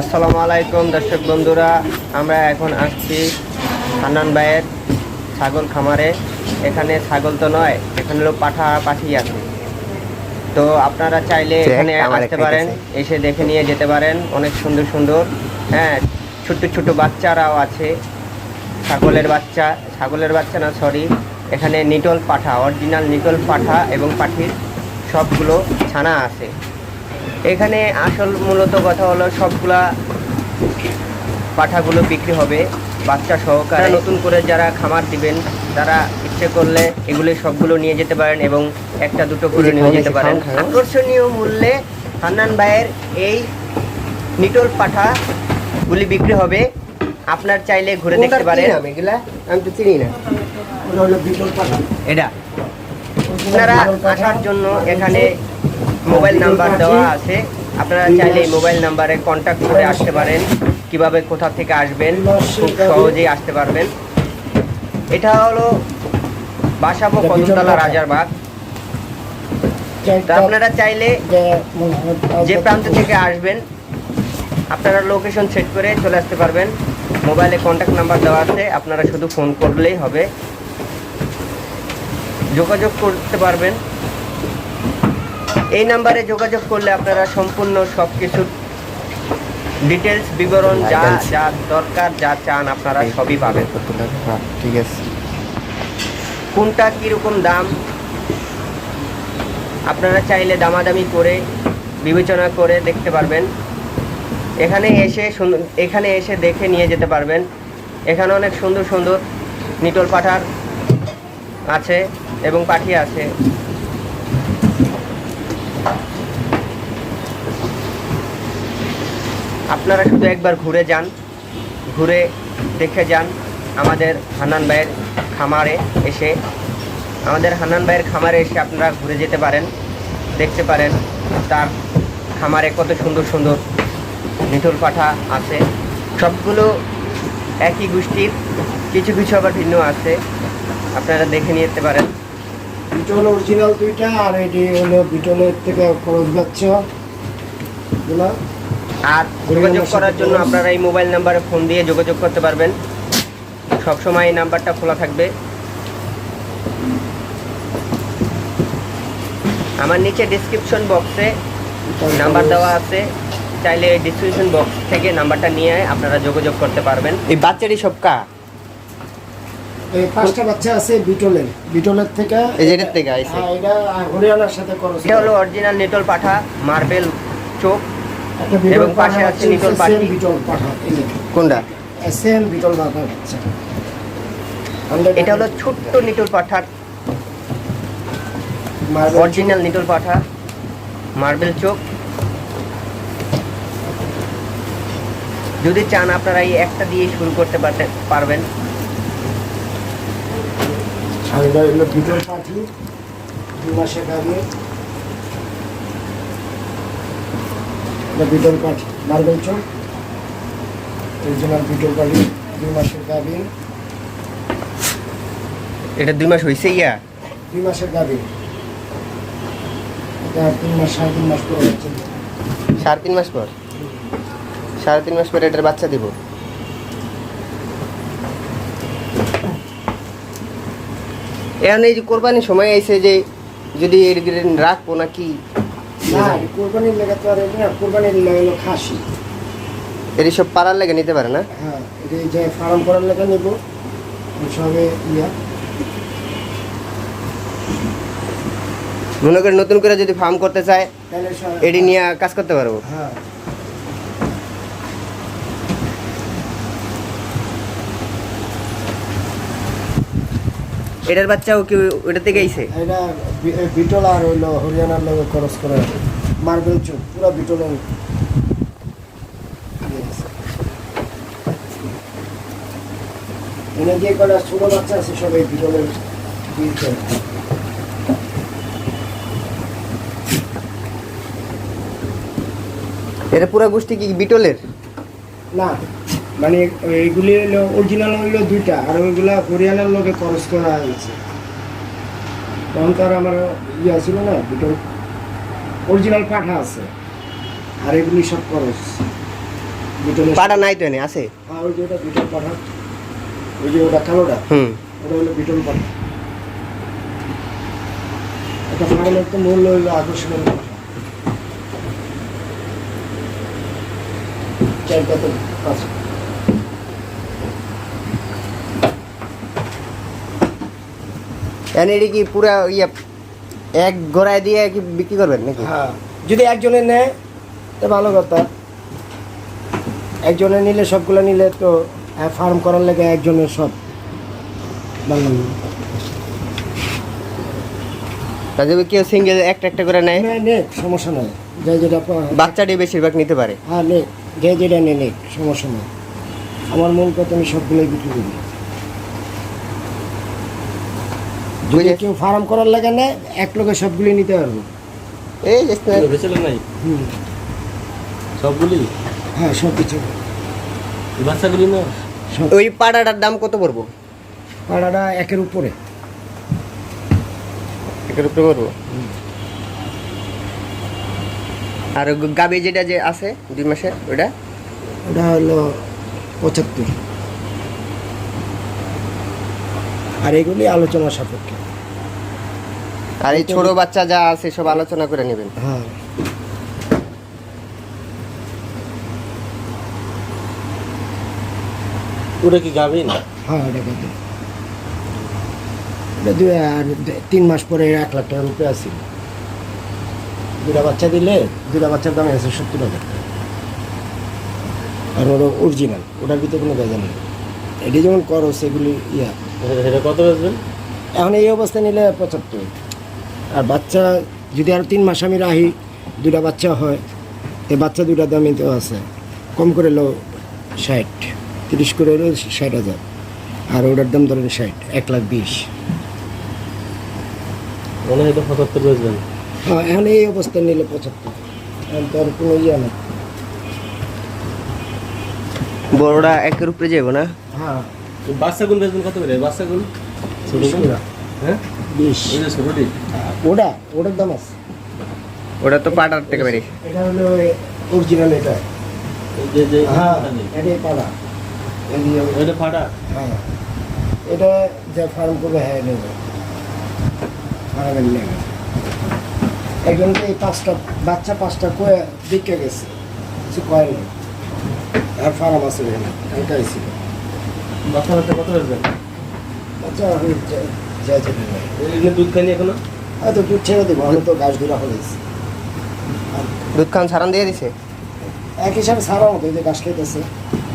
আসসালামু আলাইকুম দর্শক বন্ধুরা। আমরা এখন আসছি হান্নান ভাইয়ের ছাগল খামারে। এখানে ছাগল তো নয় এখানে হলো পাঠা পাখি আছে। তো আপনারা চাইলে এখানে আসতে পারেন এসে দেখে নিয়ে যেতে পারেন। অনেক সুন্দর সুন্দর। হ্যাঁ ছোট্ট ছোট্ট বাচ্চারাও আছে। ছাগলের বাচ্চা ছাগলের বাচ্চা না সরি এখানে নিটল পাঠা অরিজিনাল নিটল পাঠা এবং পাখির সবগুলো ছানা আছে। এখানে আসল মূলত কথা হলো সবগুলা পাঠাগুলো বিক্রি হবে বাচ্চা সহকারে। নতুন করে যারা খামার দিবেন তারা ইচ্ছে করলে এগুলি সবগুলো নিয়ে যেতে পারেন এবং একটা দুটো করে নিয়ে যেতে পারেন। আকর্ষণীয় মূল্যে হান্নান ভাইয়ের এই নিটল পাঠাগুলি বিক্রি হবে। আপনার চাইলে ঘুরে দেখতে পারেন। এগুলা? আমি তো চিনি না। এটা। আপনারা আসার জন্য এখানে মোবাইল নাম্বার দেওয়া আছে। আপনারা চাইলে এই মোবাইল নাম্বারে কন্ট্যাক্ট করে আসতে পারেন। কীভাবে কোথা থেকে আসবেন খুব সহজেই আসতে পারবেন। এটা হলো বাসাবো কদমতলা রাজারবাগ। তো আপনারা চাইলে যে প্রান্ত থেকে আসবেন আপনারা লোকেশন সেট করে চলে আসতে পারবেন। মোবাইলে কন্ট্যাক্ট নাম্বার দেওয়া আছে আপনারা শুধু ফোন করলেই হবে। যোগাযোগ করতে পারবেন। এই নাম্বারে যোগাযোগ করলে আপনারা সম্পূর্ণ সব কিছুর ডিটেলস বিবরণ যা যা দরকার যা চান আপনারা সবই পাবেন। হ্যাঁ, ঠিক আছে। কোনটা কীরকম দাম? আপনারা চাইলে দামাদামি করে বিবেচনা করে দেখতে পারবেন। এখানে এসে এখানে এসে দেখে নিয়ে যেতে পারবেন। এখানে অনেক সুন্দর সুন্দর নিটল পাঠার আছে এবং পাখি আছে। আপনারা শুধু একবার ঘুরে যান, ঘুরে দেখে যান আমাদের হান্নান ভাইয়ের খামারে এসে। আমাদের হান্নান ভাইয়ের খামারে এসে আপনারা ঘুরে যেতে পারেন, দেখতে পারেন তার খামারে কত সুন্দর সুন্দর নিটল পাঠা আছে। সবগুলো একই গোষ্ঠীর, কিছু কিছু আবার ভিন্ন আছে, আপনারা দেখে নিতে পারেন। বিটল অরিজিনাল দুইটা, আর এটি হলো বিটলের থেকে খরচ বাচ্চা আর যোগাযোগ করার জন্য আপনারা এই মোবাইল নাম্বারে ফোন দিয়ে যোগাযোগ করতে পারবেন। সবসময় এই নাম্বারটা খোলা থাকবে। আমার নিচে ডিসক্রিপশন বক্সে নাম্বার দেওয়া আছে। চাইলে ডিসক্রিপশন বক্স থেকে নাম্বারটা নিয়ে আপনারা যোগাযোগ করতে পারবেন। এই বাচ্চাটি সব কা এই পাঁচটা বাচ্চা আছে বিটলের। বিটলের থেকে এই থেকে আইছে। হ্যাঁ, এটা হরিয়ানার সাথে খরচ এটা হলো অরিজিনাল নেটল পাঠা মার্বেল চোখ এবং পাশে আছে নিটল বিটল পাঠা। কোনটা? বিটল পাঠা এটা হলো ছোট্ট নিটল পাঠার অরিজিনাল নিটল পাঠা। মার্বেল চোখ। যদি চান আপনারা এই একটা দিয়ে শুরু করতে পারতে পারবেন। আর এটা হলো বিটল মাসের আগে। এটা বিটল পাখি মার্বেল চোখ অরিজিনাল বিটল পাখি দুই মাসের গাভিন এটা দুই মাস হয়েছে ইয়া? দুই মাসের গাভিন এটা তিন মাস সাড়ে তিন মাস পর হচ্ছে। সাড়ে তিন মাস পর? সাড়ে তিন মাস পর এটার বাচ্চা দিব? এখন এই যে কোরবানির সময় এসে যে যদি এর রাখব নাকি কোরবানির লেগে তো আর এমনি না কোরবানির লেগে হলো খাসি। এটি সব পাড়ার লেগে নিতে পারে না? হ্যাঁ এটা যে ফার্ম করার লেগে নেব সবে ইয়া। মনে করে নতুন করে যদি ফার্ম করতে চায় এটি নিয়ে কাজ করতে পারব? হ্যাঁ। এটার বাচ্চাও কি ওটা থেকে আইছে এটা বিটল আর হইল হরিয়ানার লগে খরচ করে। মার্বেল চোখ পুরো বিটলের এনে যে কটা ছোট বাচ্চা আছে সব এই বিটলের বীজ এটা পুরো গোষ্ঠী কি বিটলের? না। মানে এইগুলি হলো অরিজিনাল হইল দুইটা আর ওইগুলা হরিয়ানার লগে খরচ করা হয়েছে। তখন তো আর আমার ইয়ে ছিল না বিটল অরিজিনাল পাঠা আছে আর এগুলি সব খরচ। বিটলের পাটা নাই তো এনে আছে? হ্যাঁ ওই যে ওটা বিটল পাঠা ওই যে ওটা কালোটা হুম। ওটা হলো বিটল পাঠা। এটা ফার্মের তো মূল্য হইল আকর্ষণীয় পাঠা চারটা আছে। এনে এটি কি পুরা ইয়ে এক গোড়ায় দিয়ে কি বিক্রি করবেন নাকি? হ্যাঁ। যদি একজনে নেয় তো ভালো কথা। একজনে নিলে সবগুলো নিলে তো ফার্ম করার লেগে একজনের সব। ভালো। তা কেউ সিঙ্গেল একটা একটা করে নেয়? নে সমস্যা নাই। যে যেটা বাচ্চাটি বেশিরভাগ নিতে পারে? হ্যাঁ নে যে যেটা নে নে সমস্যা নেই। আমার মূল কথা আমি সবগুলোই বিক্রি করি। যদি কেউ ফার্ম করার লাগে নেয় এক লোকে সবগুলি নিতে পারব। এই স্নেহ- নাই? হুম। সবগুলি? হ্যাঁ সব কিছু। বাচ্চাগুলি না? ওই পাটাটার দাম কত পড়ব? পাড়াটা একের উপরে। একের উপরে পড়ব? আর গাবি যেটা যে আছে দুই মাসের ওটা ওটা হলো পঁচাত্তর। আর এগুলি আলোচনা সাপেক্ষে। আর এই ছোট বাচ্চা যা আছে সব আলোচনা করে নেবেন। হ্যাঁ। ওটা কি গাবি না হ্যাঁ এটা কত এটা দুই আর তিন মাস পরে এক লাখ টাকার উপরে আসি দুটা বাচ্চা দিলে দুটা বাচ্চার দাম আছে সত্তর হাজার টাকা। আর ওটা অরিজিনাল ওটার ভিতরে কোনো ভেজাল নেই। এটি যেমন করো সেগুলি ইয়া। এটা কত বেচবেন? এখন এই অবস্থা নিলে পঁচাত্তর। আর বাচ্চা যদি আর তিন মাস আমি রাহি দুটা বাচ্চা হয় এই বাচ্চা দুটা দামই তো আছে। কম করে লো ষাট তিরিশ করে হলো ষাট হাজার। আর ওটার দাম ধরেন ষাট এক লাখ বিশ। মনে হয় এটা পঁচাত্তর বেচবেন। হ্যাঁ এখন এই অবস্থা নিলে পঁচাত্তর। এখন তো আর কোনো ইয়ে না বড়টা একের উপরে যাব না? হ্যাঁ। বাচ্চাগুলো বেচবেন কত করে? বাচ্চাগুলো ছোট হ্যাঁ? বিশ। ওই যে ছোটটি ওটা ওটার দাম আছে। ওটা তো পাটার থেকে এটা হলো অরিজিনাল এটা। যে যে হ্যাঁ এটাই ফাটা হ্যাঁ। এটা যা ফার্ম করবে হ্যাঁ নেবে। ফার্মের নেবে একজন তো এই পাঁচটা বাচ্চা পাঁচটা কয়ে বিকে গেছে। কিছু কয় নেই। আর ফার্ম আছে এখানে ছিল। বাচ্চা বাচ্চা কত বেচবেন বাচ্চা হয়ে যা- যা যেতে পারে। এগুলো দুধ খাইনি এখনও? হয়তো দুধ ছেড়ে দেবো আমি তো গাছ ধরা হয়েছে দুধ খান সারান দিয়ে দিছে? এক হিসাবে সারা মতো এই যে গাছ খেতেছে।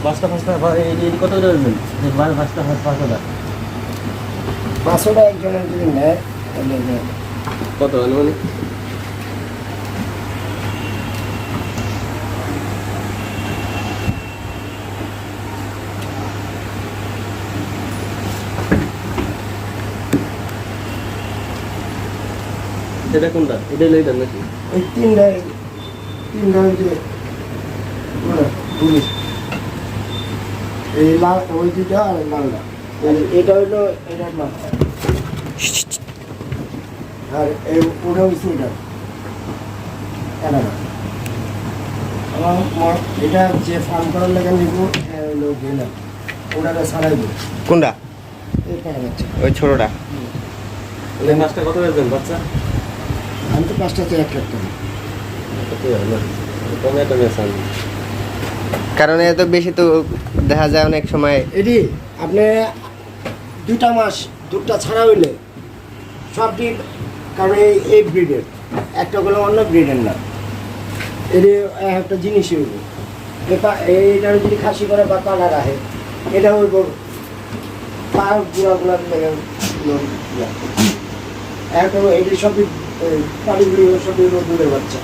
পাঁচটা পাঁচটা বা- এই এই কত করে বেচবেন এই বা- পাঁচটা পাঁচ পাঁচটা। পাঁচশোটা একজনের যদি নেয় তাহলে নেয়। কত মানে? এটা কোনটা? এটা লেটার নাকি? ওই তিনটা ওই যে মানে, এই লাল ওই দুটা আর লালটা মানে এটা নাম আর এই ওটা হচ্ছে এটা। এটা আমার এটা যে ফার্ম করার লেগে নিব দেবো। কোনটা? ওই ছোটটা। মাছটা কত বাচ্চা? আমি তো পাঁচটা চেয়ে এক লাখ টাকা কমে কারণ এত বেশি তো দেখা যায় অনেক সময়। এটি আপনি দুটা মাস দুধটা ছাড়া হইলে সব ডিম কারণ এই এই ব্রিডের একটা হলো অন্য ব্রিডের না। এটি একটা জিনিসই হইব। এটা এইটার যদি খাসি করে বা কালা রাখে এটা হইব পা গুড়া গুড়া একটা এটি সবই হলো দুধের বাচ্চা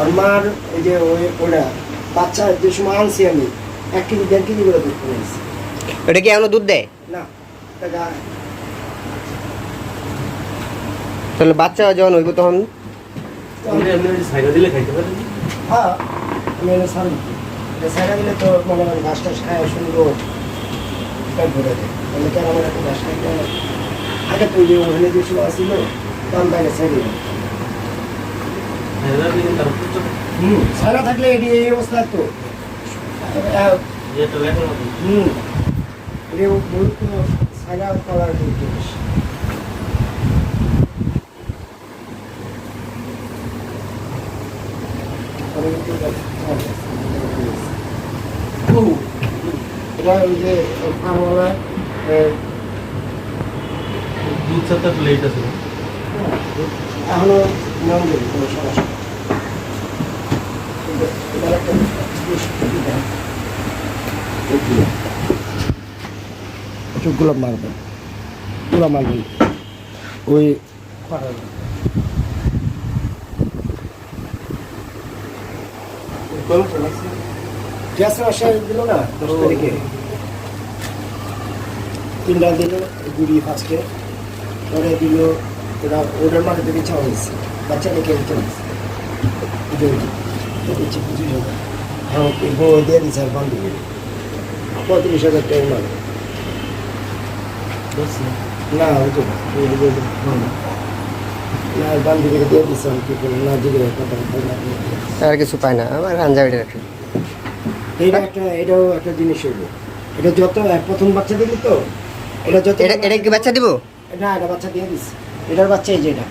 আর মার এই যে ওই ওটা বাচ্চা যে সময় আনছি আমি এক কেজি দেড় কেজি করে দুধ কিনেছি ওটা কি এখনও দুধ দেয়? না এটা তাহলে বাচ্চা যখন হইব তখন? হ্যাঁ আমি এটা সারি সারা দিলে তো মনে হয় ঘাস টাস খায় সুন্দর পেট ভরে দেয়। তাহলে কেন আমার একটা ঘাস খাইতে আগে তো যে ওখানে যে সময় আসছিল দাম বাইরে সাইড আপনি কিন্তু তারপর তো হুম সারা থাকলে এটি এই অবস্থা তো। হুম। এটা করার জিনিস এটা ওই যে ফার্মওয়ালা দুধ সাথে একটা লেট আছে। এখনও নিয়ম দেবে কোনো সমস্যা। এটার একটা। চোখগুলো মারবেন পুরো মারবেন ওই গ্যাস মাসে দিল না দশ তারিখে? তিনটা দিল গুড়ি ফার্স্টে পরে দিল ওরা ওটার মাঠে থেকে চাওয়া হয়েছে বাচ্চা রেখে দিতে হয়েছে দিচ্ছে হ্যাঁ বউ দিয়ে দিচ্ছে আর বান্ধবী। পঁয়ত্রিশ হাজার টাকা মাল। না ওই তো আর কিছু পায় না আমার আঞ্জাবিটা রাখে। এইটা একটা এটাও একটা জিনিস হইল। এটা যত প্রথম বাচ্চা দিলি তো এটা যত এটা এটা কি বাচ্চা দিব? না এটা বাচ্চা দিয়ে দিস এটার বাচ্চা এই যে এটা।